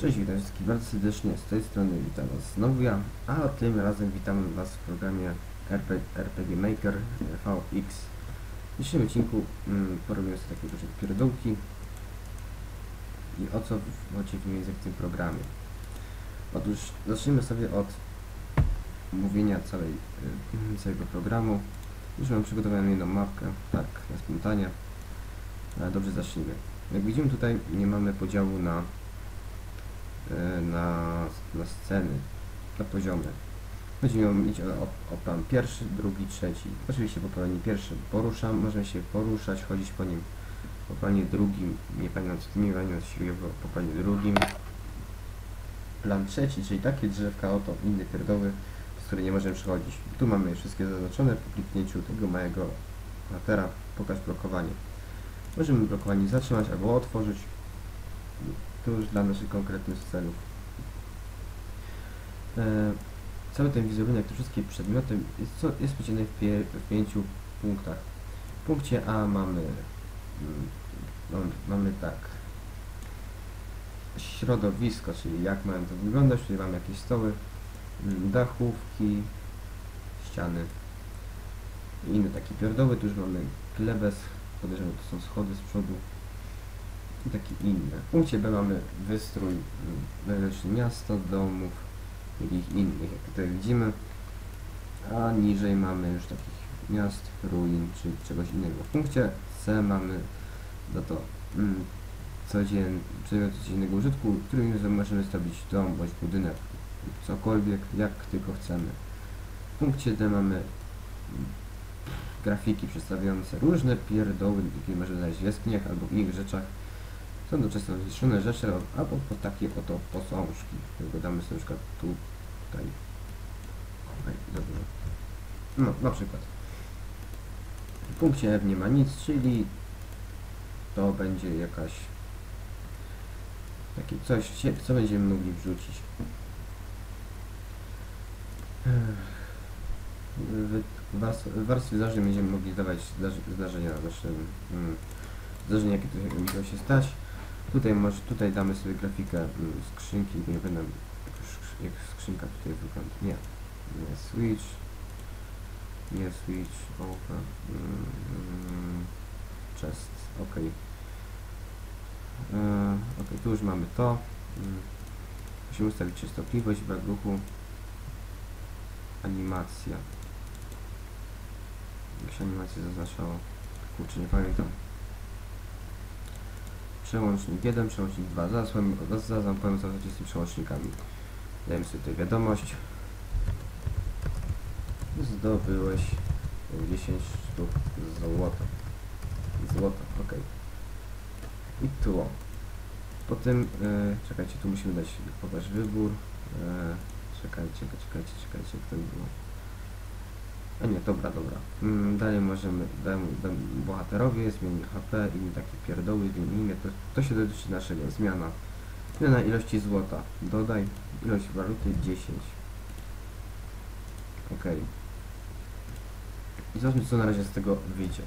Cześć, witam wszystkich bardzo serdecznie, z tej strony witam Was znowu ja, a tym razem witam Was w programie RP, RPG Maker VX. W dzisiejszym odcinku mm, porobimy sobie takie duże pierdółki i o co chodzi mniej w tym programie. Otóż zacznijmy sobie od mówienia całej, y, całego programu. Już mam przygotowaną jedną mapkę, tak, na spontanie, dobrze zacznijmy. Jak widzimy tutaj nie mamy podziału na na, na sceny, na poziomy. Będziemy mieć o, o, plan pierwszy, drugi, trzeci. Oczywiście po planie pierwszym poruszam, możemy się poruszać, chodzić po nim. Po planie drugim, nie pamiętam nie się było, po planie drugim. Plan trzeci, czyli takie drzewka, oto inny pierdoły, z której nie możemy przechodzić. Tu mamy wszystkie zaznaczone po kliknięciu tego małego patera, pokaż blokowanie. Możemy blokowanie zatrzymać albo otworzyć. Już dla naszych konkretnych celów. E, cały ten wizerunek, te wszystkie przedmioty jest, co, jest podzielony w, pie, w pięciu punktach. W punkcie A mamy, mamy, mamy tak środowisko, czyli jak mają to wyglądać, czyli mamy jakieś stoły, mm, dachówki, ściany i inne takie pierdoły. Tu już mamy glebę, podejrzewam, to są schody z przodu i takie inne. W punkcie B mamy wystrój wewnętrzny miasta, domów i ich innych, jak tutaj widzimy. A niżej mamy już takich miast, ruin czy czegoś innego. W punkcie C mamy za to mm, codzien, przedmioty codziennego użytku, którym możemy stawić dom bądź budynek, cokolwiek, jak tylko chcemy. W punkcie D mamy grafiki przedstawiające różne pierdoły, jakie możemy znaleźć w jaskiniach albo w innych rzeczach. Są to często zniszczone rzeczy, albo po takie oto posążki. Tylko damy sobie na przykład tu, tutaj. No, na przykład. W punkcie F nie ma nic, czyli to będzie jakaś takie coś, co będziemy mogli wrzucić. W warstwie zdarzeń będziemy mogli dawać zdarzenia naszym mm, zdarzenia, jakie musiało się stać. Tutaj może tutaj damy sobie grafikę mm, skrzynki, nie będę jak skrzynka tutaj wygląda. Nie. Nie switch. Nie switch open. Mm, chest. Ok. Yy, ok, tu już mamy to. Mm. Musimy ustawić częstotliwość, brak ruchu. Animacja. Jak się animację zaznaczało? Kurczę, nie pamiętam. Przełącznik 1, przełącznik 2. Zaraz, zaraz wam powiem co z tymi przełącznikami. Dajmy sobie tutaj wiadomość. Zdobyłeś 10 sztuk złota. Złota, ok. I tu. Potem, e, czekajcie, tu musimy dać pokaż wybór. E, czekajcie, czekajcie, czekajcie, jak to było. A nie, dobra, dobra. Mm, dalej możemy, damy, damy bohaterowie, zmieni HP i takie pierdoły, zmienimy. To, to się dotyczy naszego zmiana. Zmiana ilości złota. Dodaj ilość waluty 10. Ok. I zobaczmy co na razie z tego wyjdzie.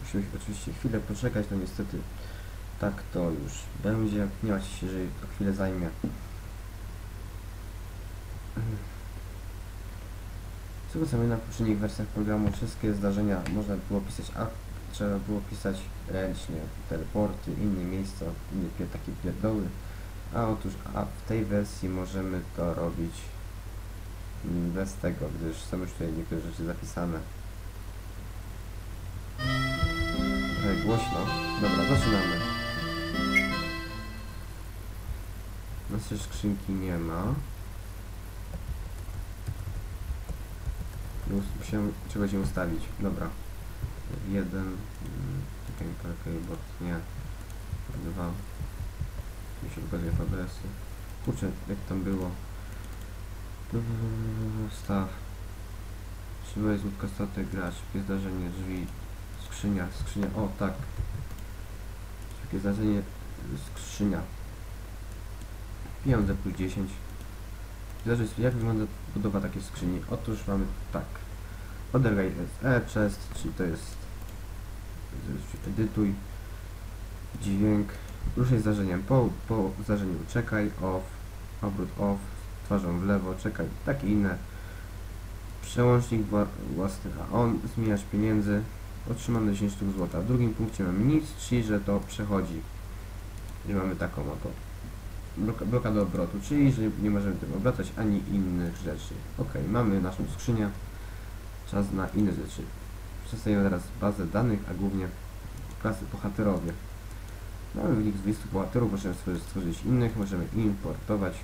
Musimy oczywiście chwilę poczekać, no niestety tak to już będzie. Nie ma się, że to chwilę zajmie. Z tego co pamiętam w poprzednich wersjach programu wszystkie zdarzenia można było pisać, a trzeba było pisać ręcznie, teleporty, inne miejsca, inne pier takie pierdoły. A otóż, a w tej wersji możemy to robić bez tego, gdyż są już tutaj niektóre rzeczy zapisane. Trochę głośno. Dobra, zaczynamy. Naszej skrzynki nie ma. Musiałem czegoś nie ustawić. Dobra. Jeden. Czekaj, parkę, bo nie. Dwa. Mi się pokazuje adresy. Kurczę, jak tam było. Staw. Trzymaj z łódka statek gracz. Takie zdarzenie drzwi. Skrzynia. Skrzynia. O, tak. Takie zdarzenie skrzynia. Pieniądze plus 10. Jak wygląda budowa takiej skrzyni. Otóż mamy tak. Other jest e-chest, czyli to jest edytuj. dźwięk, ruszaj zdarzeniem po, po zdarzeniu czekaj, off, obrót off, twarzą w lewo, czekaj, takie inne. Przełącznik wła- własny, a on, zmieniasz pieniędzy, otrzymane 10 sztuk złota. W drugim punkcie mamy nic, czyli że to przechodzi. I mamy taką oto bloka, blokadę obrotu, czyli że nie możemy tym obracać ani innych rzeczy. Ok, mamy naszą skrzynię, czas na inne rzeczy. Przedstawimy teraz bazę danych, a głównie klasy bohaterowie. Mamy wynik z 20 bohaterów, możemy stworzyć, stworzyć innych, możemy importować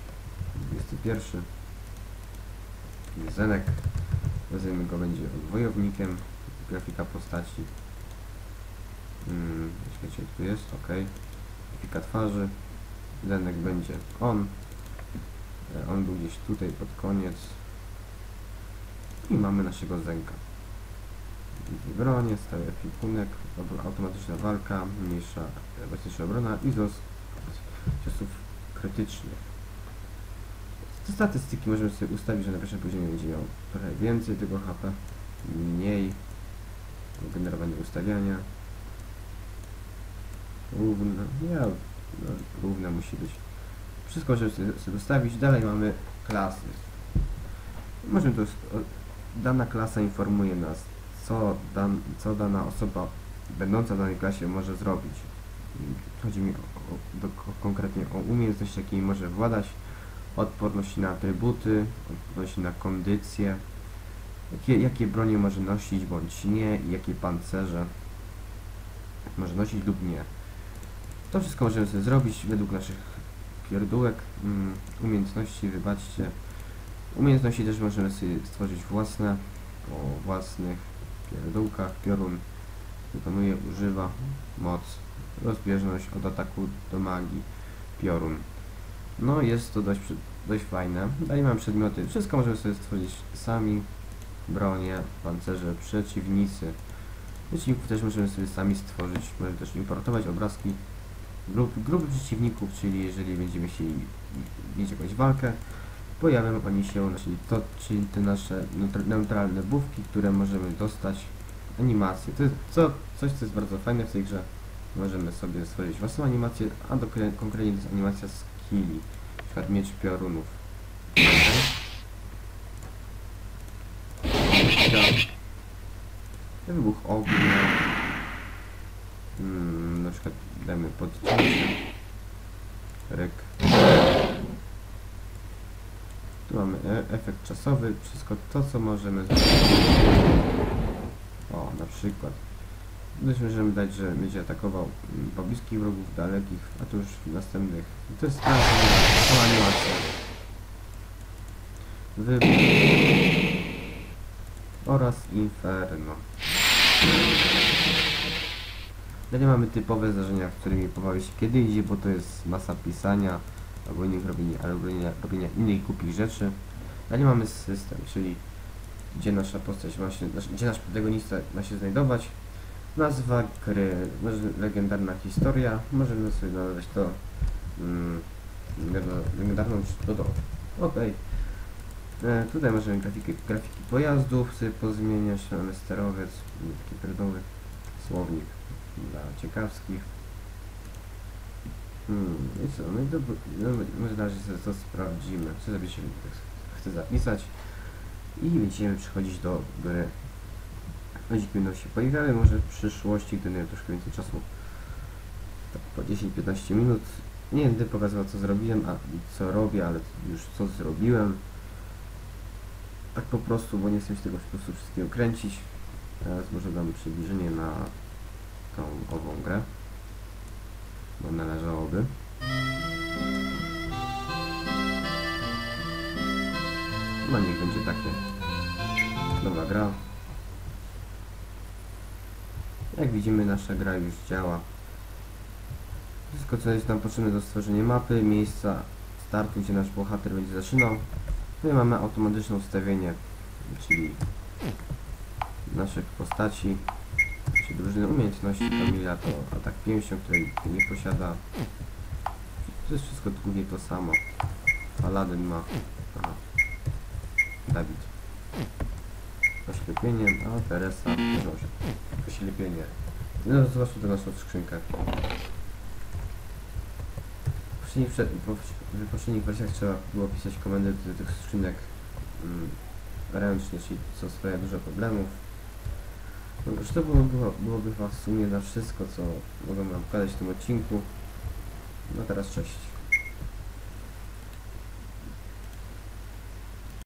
21. Zenek, nazwijmy go będzie wojownikiem, grafika postaci. Hmm, czekajcie, tu jest, ok. Grafika twarzy. Zenek będzie on. E, On był gdzieś tutaj pod koniec. I mamy naszego Zenka. Dwie bronie, stały ekwipunek, automatyczna walka, mniejsza bezpieczna obrona i wzrost ciosów krytycznych. Te statystyki możemy sobie ustawić, że na pierwszym poziomie będzie miał trochę więcej tego HP, mniej, generowanie ustawiania, równo, ja, no, musi być. Wszystko możemy sobie, ustawić, dalej mamy klasy. Możemy to, dana klasa informuje nas, co, dan, co dana osoba będąca w danej klasie może zrobić. Chodzi mi o, o, konkretnie o umiejętność, jakiej może władać, odporność na atrybuty, odporność na kondycję, jakie, jakie bronie może nosić bądź nie, i jakie pancerze może nosić lub nie. To wszystko możemy sobie zrobić według naszych pierdółek, mm, umiejętności, wybaczcie. Umiejętności też możemy sobie stworzyć własne, o własnych pierdółkach. Piorun wykonuje, używa moc, rozbieżność od ataku do magii. Piorun. No jest to dość, dość fajne. Dalej mamy przedmioty. Wszystko możemy sobie stworzyć sami. Bronie, pancerze, przeciwnicy. Przeciwników też możemy sobie sami stworzyć. Możemy też importować obrazki grup, grupy przeciwników, czyli jeżeli będziemy chcieli mieć jakąś walkę, pojawią oni się, czyli to, czyli te nasze neutr- neutralne bufki, które możemy dostać, animacje. To jest co, coś, co jest bardzo fajne w tej grze. Możemy sobie stworzyć własną animację, a dokre- konkretnie to jest animacja skilli, przykład miecz piorunów. Wybuch ognia. Damy podcięcie. Ryk. Tu mamy e efekt czasowy, wszystko to co możemy zrobić. O, na przykład. Dość możemy dać, że będzie atakował mm, pobliskich wrogów, dalekich, a to już w następnych. To jest sama animacja. Oraz inferno. Dalej mamy typowe zdarzenia, w którymi pobawić się kiedy idzie, bo to jest masa pisania albo innych robienia, albo robienia, robienia innych głupich rzeczy. Dalej mamy system, czyli gdzie nasza postać ma się, gdzie nasz protagonista ma się znajdować. Nazwa gry, legendarna historia, możemy sobie nadać to mm, legendarną- do Okej. E, Tutaj możemy grafiki, grafiki pojazdów sobie pozmieniać, mamy sterowiec, taki pierdoły, słownik dla ciekawskich. Hmm, i co, no i to, no, może na sobie to sprawdzimy, co sobie się chcę zapisać i będziemy przechodzić do gry. Odcinki będą się pojawiały, może w przyszłości, gdy miałem troszkę więcej czasu, tak po 10-15 minut. Nie będę pokazywał co zrobiłem, a co robię, ale już co zrobiłem. Tak po prostu, bo nie chcę się tego po prostu wszystkiego kręcić. Teraz może dam przybliżenie na tą ową grę, bo należałoby. No niech będzie takie. Nowa gra. Jak widzimy nasza gra już działa. Wszystko co jest nam potrzebne do stworzenia mapy, miejsca startu, gdzie nasz bohater będzie zaczynał. Tutaj mamy automatyczne ustawienie, czyli naszych postaci, czyli drużyny umiejętności. Kamila to atak pięścią, której nie posiada. To jest wszystko głównie to samo. Paladyn ma... Aha. Dawid. Oślepienie, a Teresa może. Oślepienie. No zobaczmy tę naszą skrzynkę. w poprzednich wersjach trzeba było pisać komendy do tych skrzynek mm, ręcznie, czyli co sprawia dużo problemów. No to było, było, byłoby w sumie na wszystko, co mogłem wam pokazać w tym odcinku. No teraz cześć.